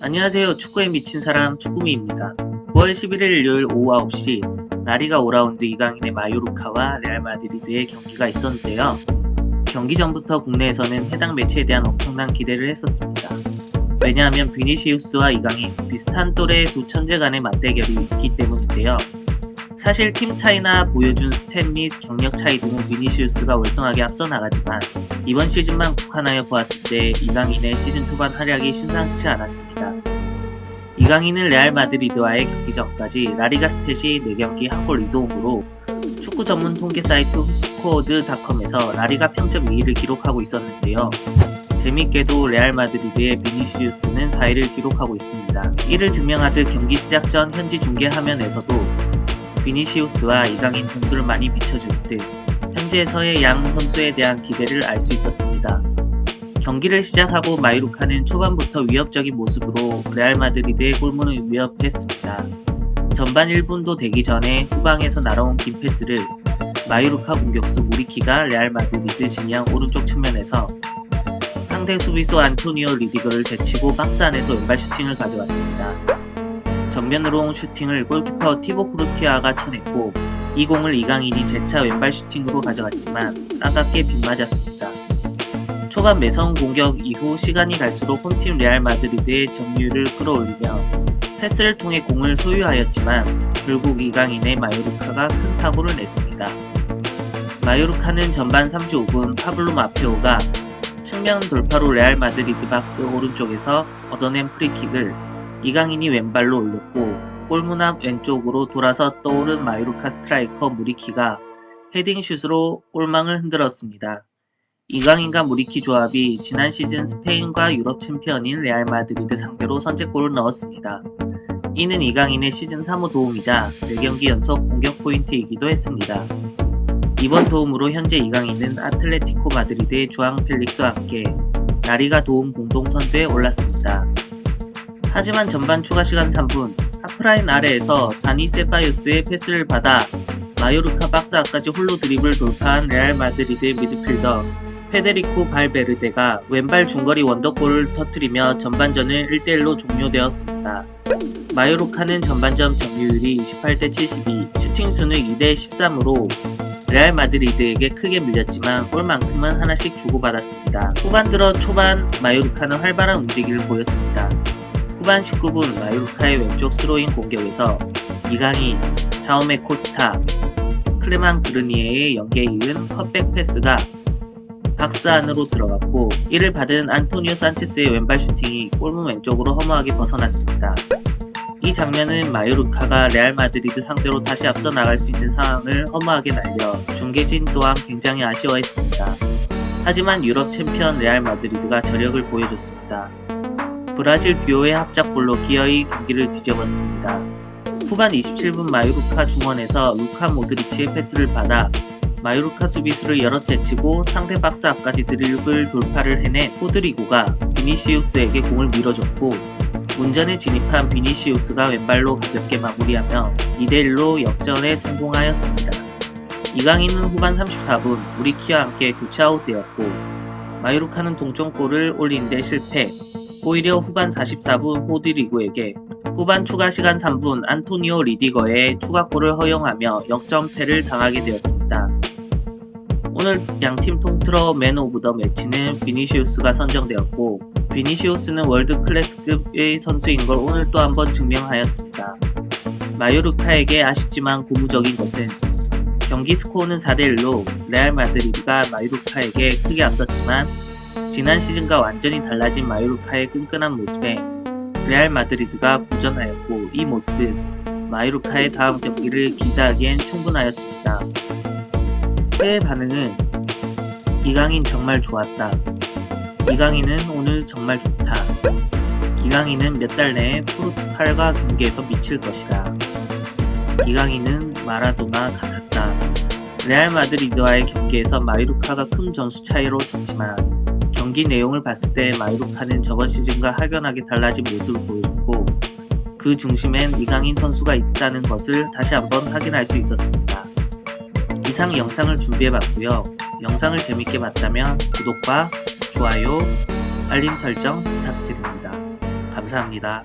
안녕하세요. 축구에 미친 사람 축구미입니다. 9월 11일 일요일 오후 9시 라리가 5라운드 이강인의 마요르카와 레알 마드리드의 경기가 있었는데요. 경기 전부터 국내에서는 해당 매체에 대한 엄청난 기대를 했었습니다. 왜냐하면 비니시우스와 이강인 비슷한 또래의 두 천재 간의 맞대결이 있기 때문인데요. 사실 팀 차이나 보여준 스탯 및 경력 차이 등은 비니시우스가 월등하게 앞서 나가지만 이번 시즌만 국한하여 보았을 때 이강인의 시즌 초반 활약이 심상치 않았습니다. 이강인은 레알 마드리드와의 경기 전까지 라리가 스탯이 4경기 한 골 2도움으로 축구 전문 통계 사이트 후스코어드닷컴에서 라리가 평점 2위를 기록하고 있었는데요. 재밌게도 레알 마드리드의 비니시우스는 4위를 기록하고 있습니다. 이를 증명하듯 경기 시작 전 현지 중계 화면에서도 비니시우스와 이강인 선수를 많이 비춰줄 듯 현재에서의 양 선수에 대한 기대를 알 수 있었습니다. 경기를 시작하고 마이루카는 초반부터 위협적인 모습으로 레알 마드리드의 골문을 위협했습니다. 전반 1분도 되기 전에 후방에서 날아온 긴 패스를 마이루카 공격수 무리키가 레알 마드리드 진영 오른쪽 측면에서 상대 수비수 안토니오 리디거를 제치고 박스 안에서 왼발 슈팅을 가져왔습니다. 정면으로 온 슈팅을 골키퍼 티보 크루티아가 쳐냈고 이 공을 이강인이 재차 왼발 슈팅으로 가져갔지만 아깝게 빗맞았습니다. 초반 매서운 공격 이후 시간이 갈수록 홈팀 레알 마드리드의 점유율을 끌어올리며 패스를 통해 공을 소유하였지만 결국 이강인의 마요르카가 큰 사고를 냈습니다. 마요르카는 전반 35분 파블로 마페오가 측면 돌파로 레알 마드리드 박스 오른쪽에서 얻어낸 프리킥을 이강인이 왼발로 올렸고 골문 앞 왼쪽으로 돌아서 떠오른 마요르카 스트라이커 무리키가 헤딩슛으로 골망을 흔들었습니다. 이강인과 무리키 조합이 지난 시즌 스페인과 유럽 챔피언인 레알 마드리드 상대로 선제골을 넣었습니다. 이는 이강인의 시즌 3호 도움이자 4경기 연속 공격 포인트이기도 했습니다. 이번 도움으로 현재 이강인은 아틀레티코 마드리드의 주앙 펠릭스와 함께 라리가 도움 공동 선두에 올랐습니다. 하지만 전반 추가 시간 3분 하프라인 아래에서 다니 세바요스의 패스를 받아 마요르카 박스 앞까지 홀로 드리블 돌파한 레알 마드리드의 미드필더 페데리코 발베르데가 왼발 중거리 원더골을 터뜨리며 전반전을 1대1로 종료되었습니다. 마요르카는 전반전 점유율이 28대 72, 슈팅 수는 2대 13으로 레알 마드리드에게 크게 밀렸지만 골만큼은 하나씩 주고받았습니다. 후반 들어 초반 마요르카는 활발한 움직임을 보였습니다. 후반 19분 마요르카의 왼쪽 스로인 공격에서 이강인, 자오메 코스타, 클레만 그르니에의 연계에 이은 컷백 패스가 박스 안으로 들어갔고 이를 받은 안토니오 산체스의 왼발 슈팅이 골문 왼쪽으로 허무하게 벗어났습니다. 이 장면은 마요르카가 레알 마드리드 상대로 다시 앞서 나갈 수 있는 상황을 허무하게 날려 중계진 또한 굉장히 아쉬워했습니다. 하지만 유럽 챔피언 레알 마드리드가 저력을 보여줬습니다. 브라질 듀오의 합작골로 기어이 경기를 뒤집었습니다. 후반 27분 마요르카 중원에서 루카 모드리치의 패스를 받아 마요르카 수비수를 여러 제치고 상대 박스 앞까지 드리블 돌파를 해낸 호드리고가 비니시우스에게 공을 밀어줬고 운전에 진입한 비니시우스가 왼발로 가볍게 마무리하며 2대1로 역전에 성공하였습니다. 이강인은 후반 34분 우리키와 함께 교체 아웃되었고 마요르카는 동점골을 올리는데 실패 오히려 후반 44분 호드리고에게 후반 추가 시간 3분 안토니오 리디거의 추가골을 허용하며 역전패를 당하게 되었습니다. 오늘 양팀 통틀어 맨 오브 더 매치는 비니시우스가 선정되었고 비니시우스는 월드 클래스급의 선수인 걸 오늘 또 한 번 증명하였습니다. 마요르카에게 아쉽지만 고무적인 것은 경기 스코어는 4대1로 레알 마드리드가 마요르카에게 크게 앞섰지만 지난 시즌과 완전히 달라진 마요르카의 끈끈한 모습에 레알 마드리드가 고전하였고 이 모습은 마요르카의 다음 경기를 기대하기엔 충분하였습니다. 팬의 반응은 이강인 정말 좋았다. 이강인은 오늘 정말 좋다. 이강인은 몇 달 내에 포르투갈과 경기에서 미칠 것이다. 이강인은 마라도나 같았다. 레알 마드리드와의 경기에서 마이루카가 큰 점수 차이로 졌지만 경기 내용을 봤을 때 마이루카는 저번 시즌과 확연하게 달라진 모습을 보였고 그 중심엔 이강인 선수가 있다는 것을 다시 한번 확인할 수 있었습니다. 이상 영상을 준비해봤고요. 영상을 재밌게 봤다면 구독과 좋아요, 알림 설정 부탁드립니다. 감사합니다.